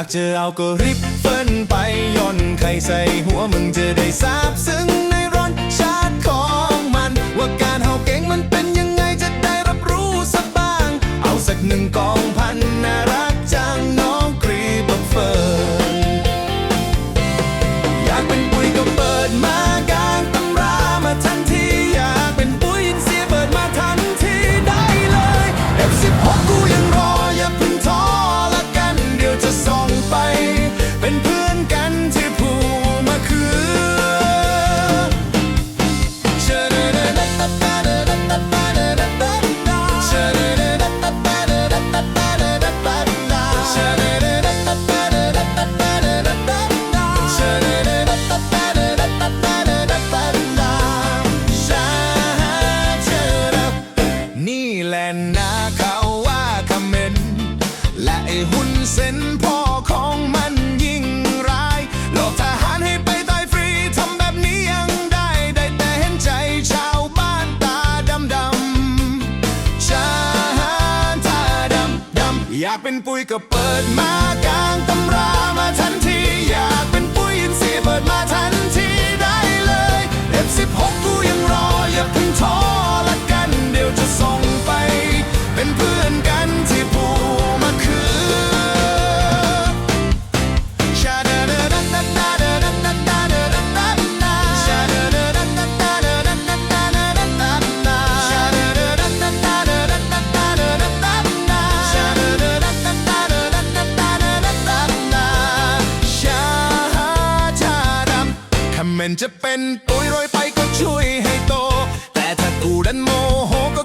ากจะเอาก็รีบเฟินไปย่นไขใส่หัวมึงจะได้ทราบซึ้ง หุ่นเซ็นพ่อของมันยิ่งร้าย หลอกทหารให้ไปตายฟรีทำแบบนี้ยังได้ ได้แต่เห็นใจชาวบ้านตาดำดำชาหารตาดำดำอยากเป็นปุ๋ยก็เปิดมากลางตำรามาทันที อยากเป็นปุ๋ยอินทรียเปิดมาทัน มันจะเป็นปุ๋ยโรยไปก็ช่วยให้โต แต่ถ้ากูดันโมโหก็